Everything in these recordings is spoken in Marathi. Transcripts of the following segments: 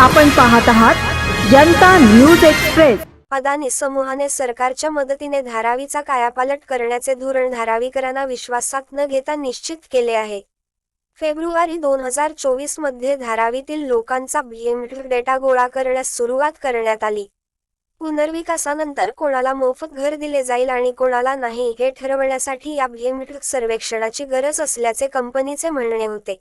आपण पाहत आहात जनता न्यूज एक्सप्रेस. अदानी समूहाने सरकारच्या मदतीने धारावीचा कायापालट करण्याचे धोरण धारावीकरांना विश्वासात न घेता निश्चित केले आहे. फेब्रुवारी दोन हजार चोवीसमध्ये धारावीतील लोकांचा बायोमेट्रिक डेटा गोळा करण्यास सुरुवात करण्यात आली. पुनर्विकासानंतर कोणाला मोफत घर दिले जाईल आणि कोणाला नाही हे ठरवण्यासाठी या बायोमेट्रिक सर्वेक्षणाची गरज असल्याचे कंपनीचे म्हणणे होते.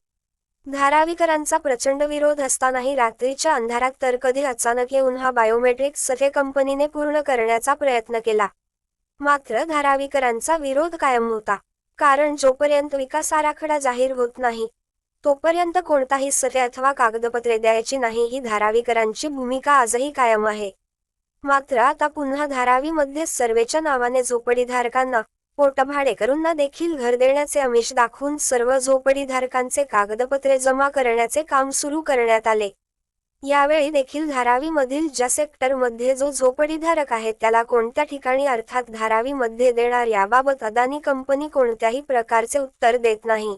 धारावीकरांचा प्रचंड विरोध असतानाही रात्रीच्या अंधारात तर कधी अचानक येऊन हा बायोमेट्रिक सर्वे कंपनीने पूर्ण करण्याचा प्रयत्न केला. मात्र धारावीकरांचा विरोध कायम होता. कारण जोपर्यंत विकास आराखडा जाहीर होत नाही तोपर्यंत कोणताही सर्वे अथवा कागदपत्रे द्यायची नाही ही धारावीकरांची भूमिका आजही कायम आहे. मात्र आता पुन्हा धारावीमध्ये सर्वेच्या नावाने झोपडीधारकांना पोटभाडेकरूंना देखील घर देण्याचे आमिष दाखवून सर्व झोपडीधारकांचे कागदपत्रे जमा करण्याचे काम सुरू करण्यात आले. यावेळी देखील धारावीमधील ज्या सेक्टरमध्ये जो झोपडीधारक आहे त्याला कोणत्या ठिकाणी अर्थात धारावीमध्ये देणार याबाबत अदानी कंपनी कोणत्याही प्रकारचे उत्तर देत नाही.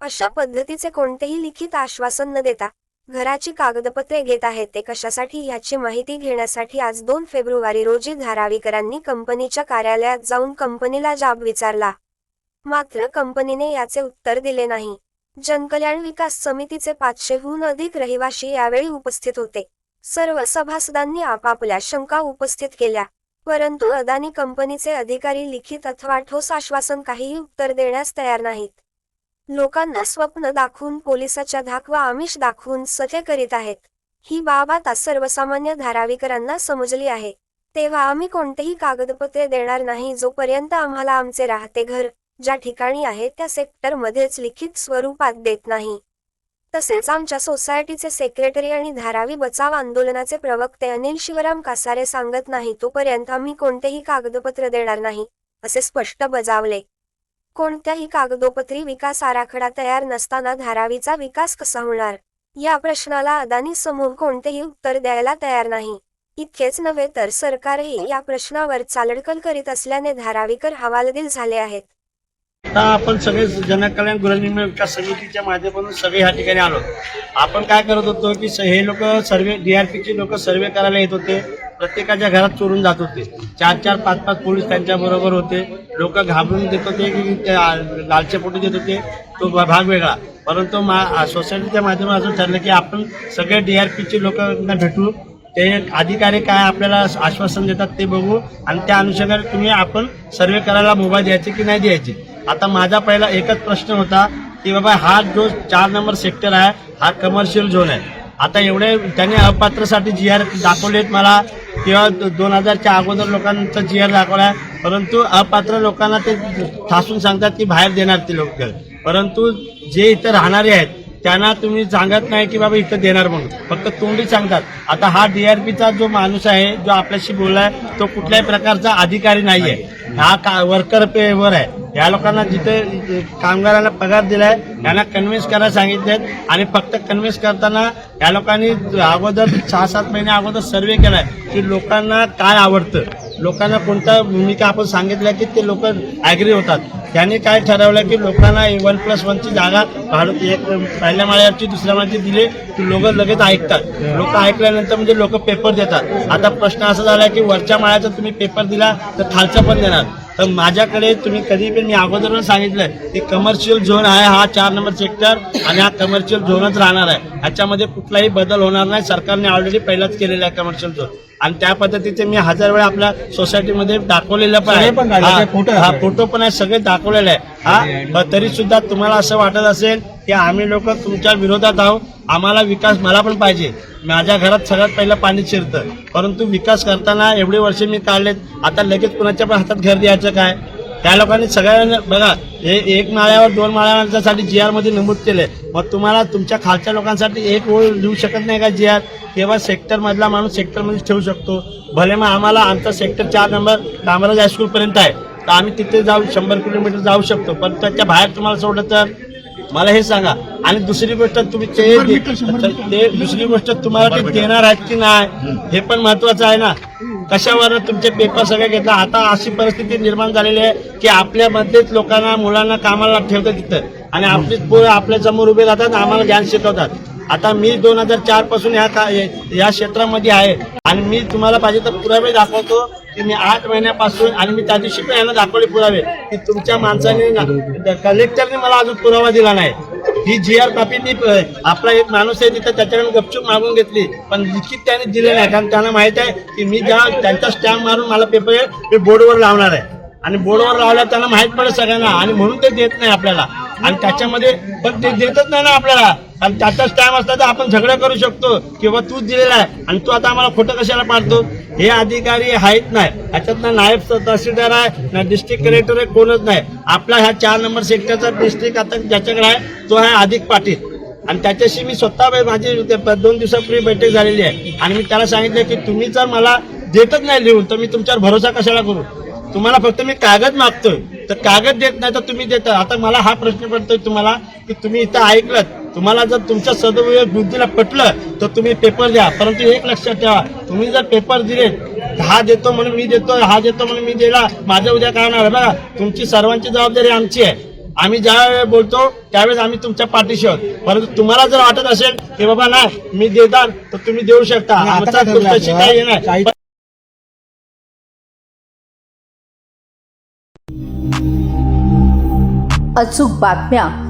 अशा पद्धतीचे कोणतेही लिखित आश्वासन न देता घराची कागदपत्रे घेत आहेत ते कशासाठी याची माहिती घेण्यासाठी आज दोन फेब्रुवारी रोजी धारावीकरांनी कंपनीच्या कार्यालयात जाऊन कंपनीला जाब विचारला. मात्र कंपनीने याचे उत्तर दिले नाही. जनकल्याण विकास समितीचे पाचशेहून अधिक रहिवाशी यावेळी उपस्थित होते. सर्व सभासदांनी आपापल्या शंका उपस्थित केल्या. परंतु अदानी कंपनीचे अधिकारी लिखित अथवा ठोस आश्वासन काहीही उत्तर देण्यास तयार नाहीत. लोकांना स्वप्न दाखवून पोलिसाच्या धाक व आमिष दाखवून सथे करीत आहेत. ही बाब आता सर्वसामान्य धारावीकरांना समजली आहे. तेव्हा आम्ही कोणतेही कागदपत्रे देणार नाही जोपर्यंत आम्हाला आमचे राहते घर ज्या ठिकाणी आहे त्या सेक्टरमध्येच लिखित स्वरूपात देत नाही. तसेच आमच्या सोसायटीचे सेक्रेटरी आणि धारावी बचाव आंदोलनाचे प्रवक्ते अनिल शिवराम कासारे सांगत नाही तोपर्यंत आम्ही कोणतेही कागदपत्र देणार नाही असे स्पष्ट बजावले. कोणत्याही कागदोपत्री विकास आराखडा तयार नसताना धारावीचा विकास कसा होणार? या प्रश्नाला अदानी समूह कोणतेही उत्तर द्यायला तयार नाही. इतकेच नव्हे तर सरकारही या प्रश्नावर चालढकल करीत असल्याने धारावीकर हवालदिल झाले आहेत. आता आपण सगळे जनकल्याण गृहनिर्माण विकास समितीच्या माध्यमातून सगळे ह्या ठिकाणी आलो. आपण काय करत होतो की हे लोक सर्वे डीआरपीचे लोक सर्वे करायला येत होते. प्रत्येकाच्या घरात चोरून जात होते. चार चार पाच पाच पोलीस त्यांच्या बरोबर होते. लोक घाबरून देत होते की ते लालचे पोटी देत होते. तो भाग वेगळा. परंतु मा सोसायटीच्या माध्यमातून असं ठरलं की आपण सगळे डीआरपीचे लोकांना भेटू. ते अधिकारी काय आपल्याला आश्वासन देतात ते बघू. आणि त्या अनुषंगाने तुम्ही आपण सर्वे करायला मोबाईल द्यायचे की नाही द्यायचे. आता माझा पहिला एकच प्रश्न होता की बाबा हा जो चार नंबर सेक्टर आहे हा कमर्शियल झोन आहे. आता एवढे त्यांनी अपात्रसाठी जी आर दाखवलेत मला. किंवा दोन हजारच्या अगोदर लोकांचा जी आर दाखवला आहे. परंतु अपात्र लोकांना ते ठासून सांगतात की बाहेर देणार ते लोक. परंतु जे इथं राहणारे आहेत त्यांना तुम्ही सांगत नाही की बाबा इथं देणार म्हणून. फक्त तोंडी सांगतात. आता हा डीआरपीचा जो माणूस आहे जो आपल्याशी बोललाय तो कुठल्याही प्रकारचा अधिकारी नाहीये. हा का वर्कर पेवर आहे. या लोकांना जिथे कामगारांना पगार दिलाय यांना कन्व्हिन्स करायला सांगितले आणि फक्त कन्व्हिन्स करताना या लोकांनी अगोदर सहा सात महिने अगोदर सर्वे केलाय की लोकांना काय आवडतं. लोकांना कोणता भूमिका आपण सांगितल्या की ते लोक ॲग्री होतात. त्यांनी काय ठरवलं की लोकांना वन प्लस वनची जागा भारत एक पहिल्या माळ्याची दुसऱ्या माळ्याची दिली की लोक लगेच ऐकतात. लोक ऐकल्यानंतर म्हणजे लोक पेपर देतात. आता प्रश्न असा झाला की वरच्या माळ्याचा तुम्ही पेपर दिला तर खालचा पण देणार. तर माझ्याकडे तुम्ही कधी पण मी अगोदर सांगितलं सांगितलंय की कमर्शियल झोन आहे हा चार नंबर सेक्टर आणि हा कमर्शियल झोनच राहणार आहे. ह्याच्यामध्ये कुठलाही बदल होणार नाही. सरकारने ऑलरेडी पहिलाच केलेला आहे कमर्शियल झोन आणि त्या पद्धतीचे मी हजार वेळा आपल्या सोसायटीमध्ये दाखवलेलं पण आहे. हा. फोटो पण आहे सगळे दाखवलेले आहे. हा तरी सुद्धा तुम्हाला असं वाटत असेल की आम्ही लोक तुमच्या विरोधात आहोत. आम्हाला विकास मला पण पाहिजे. माझ्या घरात सगळ्यात पहिलं पाणी शिरतं. परंतु विकास करताना एवढे वर्ष मी काढलेत. आता लगेच कुणाच्या पण हातात घर द्यायचं काय? त्या लोकांनी सगळ्यांना बघा हे एक माळ्यावर दोन माळ्यासाठी जी आरमध्ये नमूद केले मग तुम्हाला तुमच्या खालच्या लोकांसाठी एक ओळ लिहू शकत नाही का जी आर किंवा सेक्टर मधला माणूस सेक्टरमध्ये ठेवू शकतो. भले मग आम्हाला आमचा सेक्टर चार नंबर कामराज हायस्कूल पर्यंत आहे. तर आम्ही तिथे जाऊ शंभर किलोमीटर जाऊ शकतो. पण त्याच्या बाहेर तुम्हाला सोडलं तर? मला हे सांगा. आणि दुसरी गोष्ट तुम्ही ते ते दुसरी गोष्ट तुम्हाला ते देणार आहेत की नाही? हे पण महत्वाचं आहे ना. कशावर तुमचे पेपर सगळे घेतला? आता अशी परिस्थिती निर्माण झालेली आहे की आपल्यामध्येच लोकांना मुलांना कामाला ठेवतात तिथं. आणि आपलीच पोरं आपल्यासमोर उभे राहतात आम्हाला ज्ञान शिकवतात. आता मी दोन हजार चारपासून या का या क्षेत्रामध्ये आहे. आणि मी तुम्हाला पाहिजे तर पुरावे दाखवतो की मी आठ महिन्यापासून आणि मी त्या दिवशी पण यांना दाखवले पुरावे की तुमच्या माणसाने ना- कलेक्टरने मला अजून पुरावा दिला नाही. ही जी आर कॉपी मी आपला एक माणूस आहे तिथं त्याच्याकडून गपचूप मागून घेतली. पण लिखित त्याने दिले नाही कारण त्यांना माहीत आहे की मी ज्या त्यांचा स्टॅम्प मारून मला पेपर मी बोर्डवर लावणार आहे. आणि बोर्डवर लावल्यावर त्यांना माहीत पडेल सगळ्यांना. आणि म्हणून ते देत नाही आपल्याला. आणि त्याच्यामध्ये पण ते देतच नाही ना आपल्याला. आणि त्याचाच टाइम असला तर आपण झगडा करू शकतो. किंवा तूच दिलेला आहे. आणि तू आता आम्हाला खोटं कशाला पाडतो? हे अधिकारी आहेत नाही. ह्याच्यात ना नायब तहसीलदार आहे ना डिस्ट्रिक्ट कलेक्टर आहे कोणच नाही. आपला ह्या चार नंबर सेक्टरचा डिस्ट्रिक्ट आता ज्याच्याकडे आहे तो आहे अधिक पाटील. आणि त्याच्याशी मी स्वतः माझी ते दोन दिवसापूर्वी बैठक झालेली आहे. आणि मी त्याला सांगितलं की तुम्ही जर मला देतच नाही लिहून तर मी तुमच्यावर भरोसा कशाला करू? तुम्हाला फक्त मी कागद मागतोय. तर कागद देत नाही तर तुम्ही देता. आता मला हा प्रश्न पडतोय तुम्हाला की तुम्ही इथं ऐकलं तुम्हाला जर तुमच्या सदुपयोग बुद्धीला पटलं तर तुम्ही पेपर द्या. परंतु एक लक्षात ठेवा तुम्ही जर पेपर दिले हा देतो म्हणून मी देतो हा देतो म्हणून मी दिला माझ्या उद्या काय होणार बघा तुमची सर्वांची जबाबदारी आमची आहे. आम्ही ज्या वेळेस बोलतो त्यावेळेस आम्ही तुमच्या पाठीशी आहोत. परंतु तुम्हाला जर वाटत असेल की बाबा नाही मी देणार तर तुम्ही देऊ शकता. आमचा? काही नाही. काही- अचूक बातम्या.